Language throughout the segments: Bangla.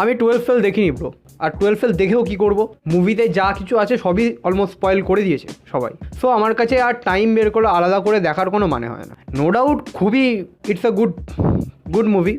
আমি টুয়েলভ ফেল দেখিনি ব্রো আর টুয়েলভ ফেল দেখেও কি করব? মুভিতে যা কিছু আছে সবই অলমোস্ট স্পয়েল করে দিয়েছে সবাই। সো আমার কাছে আর টাইম বের করে আলাদা করে দেখার কোনো মানে হয় না। নো ডাউট খুবই it's a good good movie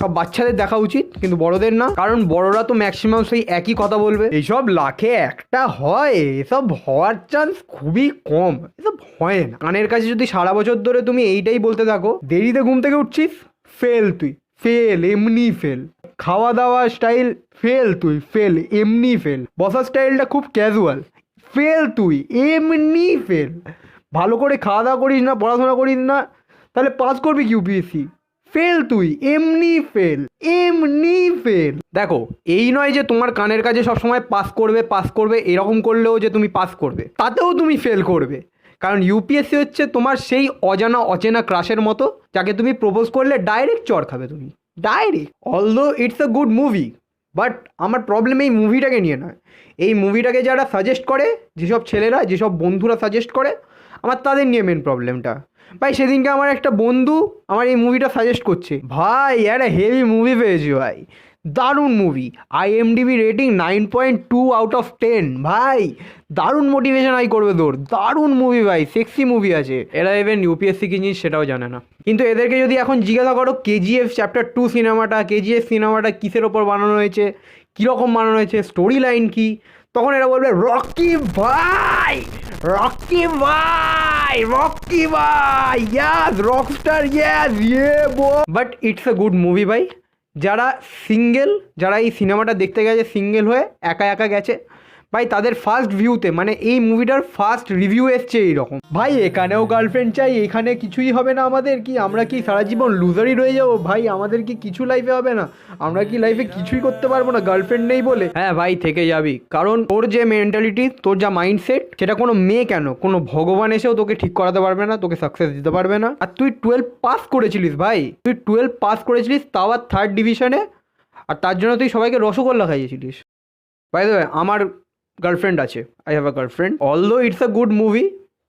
সব বাচ্চাদের দেখা উচিত, কিন্তু বড়দের না। কারণ বড়রা তো ম্যাক্সিমাম সেই একই কথা বলবে। এইসব লাখে একটা হয়, এসব হওয়ার চান্স খুবই কম। এসব হয় না। কানের কাছে যদি সারা বছর ধরে তুমি এইটাই বলতে থাকো, দেরিতে ঘুম থেকে উঠছিস ফেল তুই। ফেল এমনি ফেল খাওয়া দাওয়া স্টাইল ফেল তুই ফেল এমনি ফেল বসার স্টাইলটা খুব ক্যাজুয়াল ফেল তুই, এমনি ফেল ভালো করে খাওয়া দাওয়া করিস না, পড়াশোনা করিস না, তাহলে পাস করবি কি ইউপিএসসি ফেল তুই, এমনি ফেল এমনি ফেল দেখো, এই নয় যে তোমার কানের কাছে সবসময় পাস করবে পাস করবে, এরকম করলেও যে তুমি পাস করবে, তাতেও তুমি ফেল করবে। কারণ ইউপিএসসি হচ্ছে তোমার সেই অজানা অচেনা ক্রাশের মতো, যাকে তুমি প্রপোজ করলে ডাইরেক্ট চর খাবে তুমি। Direct although it's a good movie but আমার প্রবলেম এই মুভিটাকে নিয়ে নয়। এই মুভিটাকে যারা সাজেস্ট করে, যেসব ছেলেরা, যেসব বন্ধুরা সাজেস্ট করে, আমার তাদের নিয়ে মেন প্রবলেমটা ভাই, সেদিনকে আমার একটা বন্ধু আমার এই মুভিটা সাজেস্ট করছে। ভাই, একটা হেভি মুভি পেয়েছি ভাই। দারুণ movie IMDb rating nine point two out of ten ভাই, দারুণ মোটিভেশন আই করবে তোর। দারুণ মুভি ভাই সেক্সি মুভি আছে। এরা এভেন ইউপিএসসি কি জিনিস সেটাও জানে না। কিন্তু এদেরকে যদি এখন জিজ্ঞাসা করো কেজিএফ চ্যাপ্টার টু সিনেমাটা কেজিএফ সিনেমাটা কিসের ওপর বানানো হয়েছে? কীরকম বানানো হয়েছে? স্টোরি লাইন কি? তখন এরা বলবে রকি ভাই! রকি ভাই! রকি ভাই! ইয়াস রকস্টার ইয়াস ইয়ে বো but it's a good movie ভাই। যারা সিঙ্গেল যারা এই সিনেমাটা দেখতে গেছে সিঙ্গেল হয়ে একা একা গেছে ভাই, তাদের ফার্স্ট ভিউতে মানে এই মুভিটার ফার্স্ট রিভিউ এসছে এইরকম। ভাই, এখানেও গার্লফ্রেন্ড চাই, এখানে কিছুই হবে না আমাদের কি? আমরা কি সারা জীবন লুজারই রয়ে যাব? ভাই, আমাদের কি কিছু লাইফে হবে না? আমরা কি লাইফে কিছুই করতে পারব না? গার্লফ্রেন্ড নেই বলে। হ্যাঁ ভাই, থেকে যাবি। কারণ তোর যে মেন্টালিটি তোর যা মাইন্ডসেট সেটা কোনো মেয়ে কেন? কোনো ভগবান এসেও তোকে ঠিক করাতে পারবে না, তোকে সাকসেস দিতে পারবে না। আর তুই টুয়েলভ পাস করেছিলিস ভাই। তুই টুয়েলভ পাস করেছিলিস, তাও আর থার্ড ডিভিশনে আর তার জন্য তুই সবাইকে রসগোল্লা খাইয়েছিলিস। ভাই দ্য আমার গার্লফ্রেন্ড আছে I have a girlfriend although it's a good movie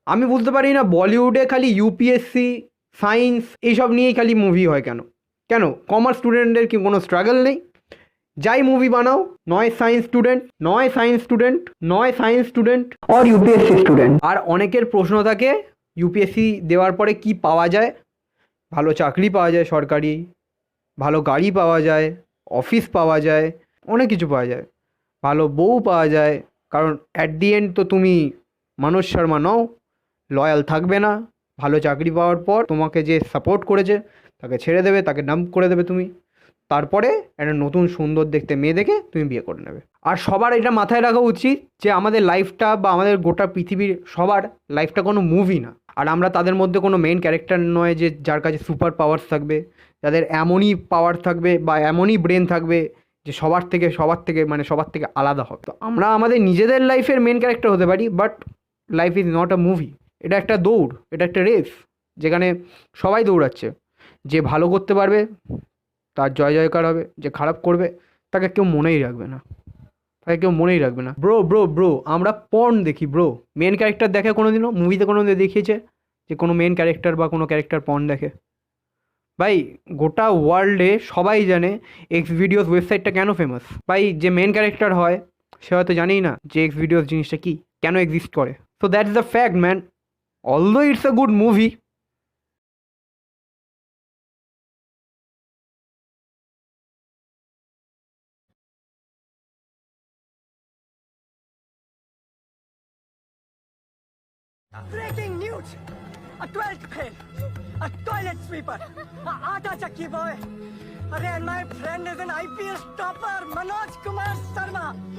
আমি বুঝতে পারি না বলিউডে খালি ইউপিএসসি সায়েন্স এইসব নিয়েই খালি মুভি হয় কেন? কেন? কমার্স স্টুডেন্টদের কি কোনো স্ট্রাগল নেই? যাই মুভি বানাও, নয় সায়েন্স স্টুডেন্ট নয় সায়েন্স স্টুডেন্ট নয় science student or UPSC student আর অনেকের প্রশ্ন থাকে ইউপিএসসি দেওয়ার পরে কি পাওয়া যায়? ভালো চাকরি পাওয়া যায় সরকারি, ভালো গাড়ি পাওয়া যায় অফিস পাওয়া যায়, অনেক কিছু পাওয়া যায়। ভালো বউ পাওয়া যায় কারণ অ্যাট দি এন্ড তো তুমি মানুষ শর্মা নও লয়াল থাকবে না, ভালো চাকরি পাওয়ার পর তোমাকে যে সাপোর্ট করেছে, তাকে ছেড়ে দেবে, তাকে ডাম্প করে দেবে তুমি। তারপরে একটা নতুন সুন্দর দেখতে মেয়ে দেখে তুমি বিয়ে করে নেবে। আর সবার এটা মাথায় রাখা উচিত যে আমাদের লাইফটা বা আমাদের গোটা পৃথিবীর সবার লাইফটা কোনো মুভি না। আর আমরা তাদের মধ্যে কোনো মেন ক্যারেক্টার নয় যে যার কাছে সুপার পাওয়ার্স থাকবে, যাদের এমনই পাওয়ার থাকবে বা এমনই ব্রেন থাকবে যে সবার থেকে সবার থেকে মানে সবার থেকে আলাদা হবে। তো আমরা আমাদের নিজেদের লাইফের মেন ক্যারেক্টার হতে পারি but life is not a movie এটা একটা দৌড়, এটা একটা রেস যেখানে সবাই দৌড়াচ্ছে। যে ভালো করতে পারবে, তার জয় জয়কার হবে। যে খারাপ করবে, তাকে কেউ মনেই রাখবে না। তাকে কেউ মনেই রাখবে না। ব্রো ব্রো ব্রো আমরা পর্ন দেখি ব্রো মেন ক্যারেক্টার দেখে কোনো দিনও মুভিতে কোনো দিন দেখিয়েছে যে কোনো মেন ক্যারেক্টার বা কোনো ক্যারেক্টার পর্ন দেখে। ভাই, গোটা ওয়ার্ল্ডে সবাই জানে এক্স ভিডিওস ওয়েবসাইটটা কেন ফেমাস ভাই, যে মেন ক্যারেক্টার হয়, সে হয়তো জানেই না যে এক্স ভিডিওস জিনিসটা কি, কেন এক্সিস্ট করে so that is the fact man although it's a good movie Breaking news! A 12th fail! A toilet sweeper! A atta chakki boy! And my friend is an IPS topper, Manoj Kumar Sharma!